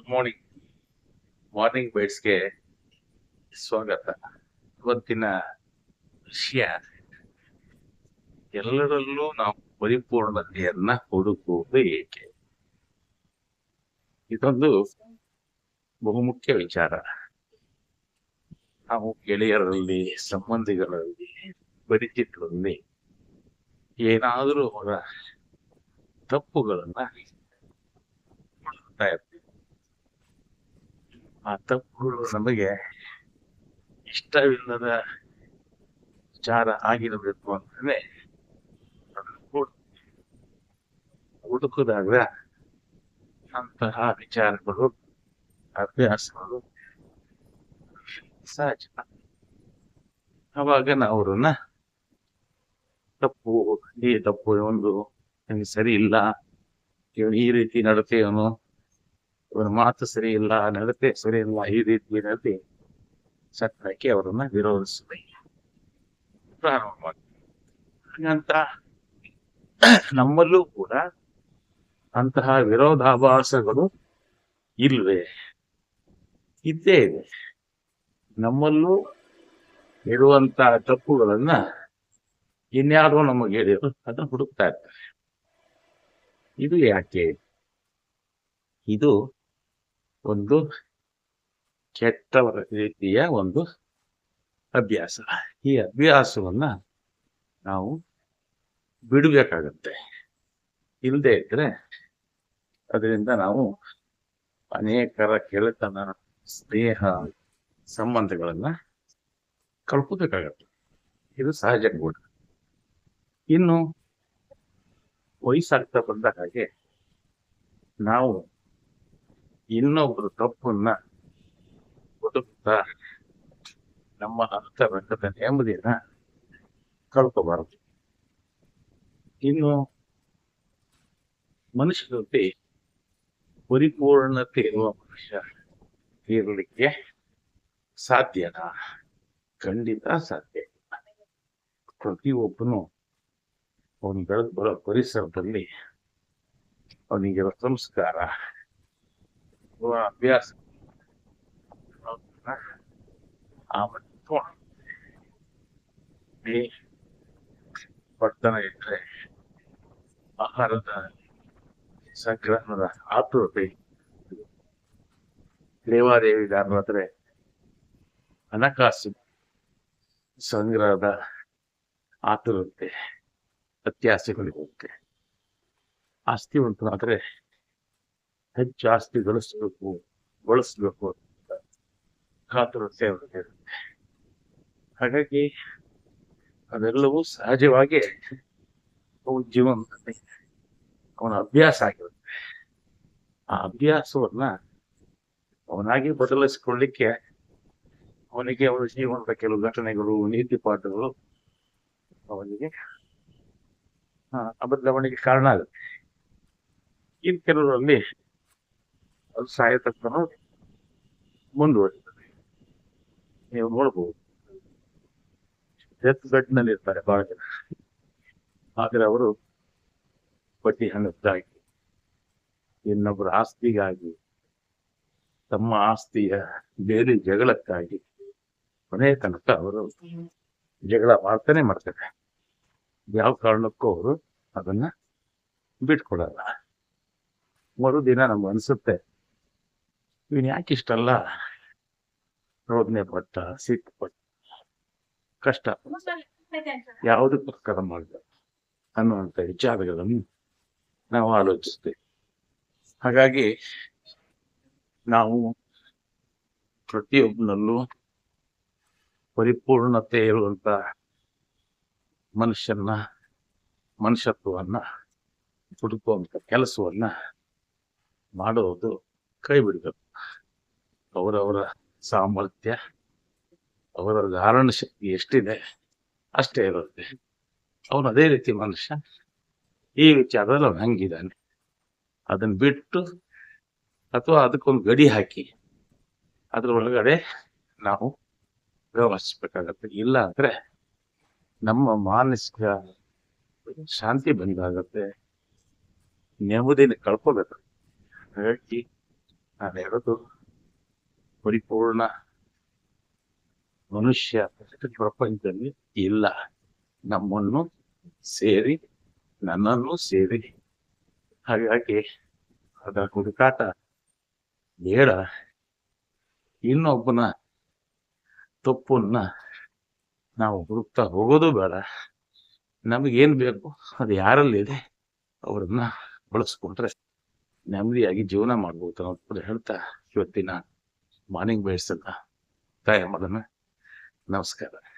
Good morning morning ಬೈಟ್ಸ್ಗೆ ಸ್ವಾಗತ ಇವತ್ತಿನ ವಿಷಯ ಎಲ್ಲರಲ್ಲೂ ನಾವು ಪರಿಪೂರ್ಣತೆಯನ್ನ ಹುಡುಕುವುದು ಏಕೆ? ಇದೊಂದು ಬಹುಮುಖ್ಯ ವಿಚಾರ. ನಾವು ಗೆಳೆಯರಲ್ಲಿ, ಸಂಬಂಧಿಗಳಲ್ಲಿ, ಪರಿಚಿತರಲ್ಲಿ ಏನಾದರೂ ಅವರ ತಪ್ಪುಗಳನ್ನ ಹುಡುಕ್ತಾ ಇರ್ತೀವಿ. ಆ ತಪ್ಪುಗಳು ನಮಗೆ ಇಷ್ಟವಿಲ್ಲದ ವಿಚಾರ ಆಗಿರಬೇಕು ಅಂತಾನೆ ಹುಡುಕುದಾಗ ಹುಡ್- ಹುಡುಕಿದಾಗ ಅಂತಹ ವಿಚಾರಗಳು, ಅಭ್ಯಾಸಗಳು ಸಹಜ. ಅವಾಗ ನಾವು ಅವ್ರನ್ನ ತಪ್ಪು, ಈ ತಪ್ಪು ಒಂದು ಸರಿ ಇಲ್ಲ, ಈ ರೀತಿ ನಡತೆಯವನು ಇವನ ಮಾತು ಸರಿ ಇಲ್ಲ ನಡತೆ ಸರಿ ಇಲ್ಲ ಈ ರೀತಿ ನಡತೆ ಸತ್ತಾಕಿ ಅವರನ್ನ ವಿರೋಧಿಸಿದೆ ಪ್ರಾರಂಭ ಮಾಡಿ ಹಾಗಂತ ನಮ್ಮಲ್ಲೂ ಕೂಡ ಅಂತಹ ವಿರೋಧಾಭಾಸಗಳು ಇಲ್ವೇ? ಇದ್ದೇ ಇದೆ. ನಮ್ಮಲ್ಲೂ ಇರುವಂತ ತಪ್ಪುಗಳನ್ನ ಇನ್ಯಾರೋ ನಮಗೆ ಹೇಳಿದ್ರು ಅದನ್ನ ಹುಡುಕ್ತಾ ಇರ್ತಾರೆ. ಇದು ಯಾಕೆ? ಇದು ಒಂದು ಕೆಟ್ಟ ರೀತಿಯ ಒಂದು ಅಭ್ಯಾಸ. ಈ ಅಭ್ಯಾಸವನ್ನ ನಾವು ಬಿಡಬೇಕಾಗತ್ತೆ. ಇಲ್ಲದೆ ಇದ್ರೆ ಅದರಿಂದ ನಾವು ಅನೇಕರ ಕೆಳತನ, ಸ್ನೇಹ, ಸಂಬಂಧಗಳನ್ನ ಕಳ್ಕೋಬೇಕಾಗತ್ತೆ ಇದು ಸಹಜ ಕೂಡ. ಇನ್ನು ವಯಸ್ಸಾಗ್ತಾ ಬಂದ ಹಾಗೆ ನಾವು ಇನ್ನೊಬ್ಬರು ತಪ್ಪನ್ನ ಹುಡುಕ್ತಾ ನಮ್ಮ ಅಂತರಂಗದ ನೆಮ್ಮದಿನ ಕಳ್ಕೋಬಾರದು. ಇನ್ನು ಮನುಷ್ಯರಲ್ಲಿ ಪರಿಪೂರ್ಣತೆ ಇರುವ ಮನುಷ್ಯ ಇರಲಿಕ್ಕೆ ಸಾಧ್ಯನಾ? ಖಂಡಿತ ಸಾಧ್ಯ. ಪ್ರತಿಯೊಬ್ಬನು ಅವನು ಬೆಳೆದು ಬರೋ ಪರಿಸರದಲ್ಲಿ ಅವನಿಗಿರೋ ಸಂಸ್ಕಾರ ಅಭ್ಯಾಸ ಆಮೇಲೆ ಬಡತನ ಇದ್ರೆ ಆಹಾರದ ಸಂಗ್ರಹದ ಆತುರತೆ ದೇವಾದೇವಿಗಾರರಾದ್ರೆ ಹಣಕಾಸು ಸಂಗ್ರಹದ ಆತುರತೆ ಅತ್ಯಾಸೆಗಳಿರುತ್ತೆ ಆಸ್ತಿವಂತನಾದ್ರೆ ಹೆಚ್ಚು ಆಸ್ತಿ ಗಳಿಸ್ಬೇಕು, ಬಳಸ್ಬೇಕು ಅಂತ ಕಾತುರತೆ ಅವ್ರಿಗೆ ಹಾಗಾಗಿ ಅದೆಲ್ಲವೂ ಸಹಜವಾಗಿ ಅವನ ಜೀವನದಲ್ಲಿ ಅವನ ಅಭ್ಯಾಸ ಆಗಿರುತ್ತೆ. ಆ ಅಭ್ಯಾಸವನ್ನ ಅವನಾಗಿ ಬದಲಿಸಿಕೊಳ್ಳಿಕ್ಕೆ ಅವನಿಗೆ ಅವನ ಜೀವನದ ಕೆಲವು ಘಟನೆಗಳು, ನೀತಿ ಪಾಠಗಳು ಅವನಿಗೆ ಬದಲಾವಣೆಗೆ ಕಾರಣ ಆಗುತ್ತೆ. ಇನ್ ಕೆಲವರಲ್ಲಿ ಸಾಯತಕ್ಕನು ಮುಂದುವರಿತದೆ. ನೀವು ನೋಡ್ಬೋದು. ಡೆತ್ ಬೆಡ್ನಲ್ಲಿ ಇರ್ತಾರೆ ಬಹಳ ಜನ. ಆದ್ರೆ ಅವರು ಬಡ್ಡಿ ಹಣದ್ದಾಗಿ ಇನ್ನೊಬ್ಬರ ಆಸ್ತಿಗಾಗಿ, ತಮ್ಮ ಆಸ್ತಿಯ ಬೇರೆ ಜಗಳಕ್ಕಾಗಿ ಕೊನೆಯ ತನಕ ಅವರು ಜಗಳ ಮಾಡ್ತಾನೆ ಮಾಡ್ತಾರೆ. ಯಾವ ಕಾರಣಕ್ಕೂ ಅವರು ಅದನ್ನ ಬಿಟ್ಕೊಡಲ್ಲ. ಮರುದಿನ ನಮ್ಗೆ ಅನ್ಸುತ್ತೆ ಇವನ್ ಯಾಕೆ ಇಷ್ಟಲ್ಲ? ರೋದನೆ ಪಟ್ಟ, ಸಿಟ್ಟು ಪಟ್ಟ. ಕಷ್ಟ. ಯಾವುದಕ್ಕೋಸ್ಕರ ಮಾಡಿದ? ಅನ್ನುವಂಥ ವಿಚಾರಗಳನ್ನು ನಾವು ಆಲೋಚಿಸ್ತೇವೆ. ಹಾಗಾಗಿ ನಾವು ಪ್ರತಿಯೊಬ್ಬನಲ್ಲೂ ಪರಿಪೂರ್ಣತೆ ಇರುವಂತ ಮನುಷ್ಯನ ಮನುಷ್ಯತ್ವವನ್ನ, ಹುಡುಕುವಂತ ಕೆಲಸವನ್ನ ಮಾಡುವುದು ಕೈ ಬಿಡಬೇಕು. ಅವರವರ ಸಾಮರ್ಥ್ಯ ಅವರ ಧಾರಣ ಶಕ್ತಿ ಎಷ್ಟಿದೆ, ಅಷ್ಟೇ ಇರುತ್ತೆ. ಅವನು ಅದೇ ರೀತಿ ಮನುಷ್ಯ. ಈ ವಿಚಾರದಲ್ಲಿ ಅವನು ಹಂಗಿದ್ದಾನೆ. ಅದನ್ನ ಬಿಟ್ಟು ಅಥವಾ ಅದಕ್ಕೊಂದು ಗಡಿ ಹಾಕಿ, ಅದ್ರ ಒಳಗಡೆ ನಾವು ವ್ಯವಹರಿಸಬೇಕಾಗತ್ತೆ. ಇಲ್ಲ ಅಂದ್ರೆ ನಮ್ಮ ಮಾನಸಿಕ ಶಾಂತಿ ಬಂದಾಗತ್ತೆ. ನೆಮ್ಮದಿನ ಕಳ್ಕೋಬೇಕು. ಹಾಗಾಗಿ ನಾನು ಹೇಳೋದು ಪರಿಪೂರ್ಣ ಮನುಷ್ಯ ಪ್ರಪಂಚದಲ್ಲಿ ಇಲ್ಲ. ನಮ್ಮನ್ನು ಸೇರಿ, ನನ್ನನ್ನು ಸೇರಿ. ಹಾಗಾಗಿ ಅದರ ಹುಡುಕಾಟ ಬೇಡ. ಇನ್ನೊಬ್ಬನ ತಪ್ಪನ್ನ ನಾವು ಹುಡುಕ್ತಾ ಹೋಗೋದು ಬೇಡ. ನಮಗೇನು ಬೇಕು? ಅದು ಯಾರಲ್ಲಿದೆ? ಅವರನ್ನ ಬಳಸ್ಕೊಂಡ್ರೆ ನೆಮ್ಮದಿಯಾಗಿ ಜೀವನ ಮಾಡ್ಬೋದು ಅನ್ನೋದು ಕೂಡ ಹೇಳ್ತಾ ಇವತ್ತಿನ ಮಾರ್ನಿಂಗ್ ಬೇಡ್ಸಲ್ಲ ತಾಯ ಮಗನ. ನಮಸ್ಕಾರ.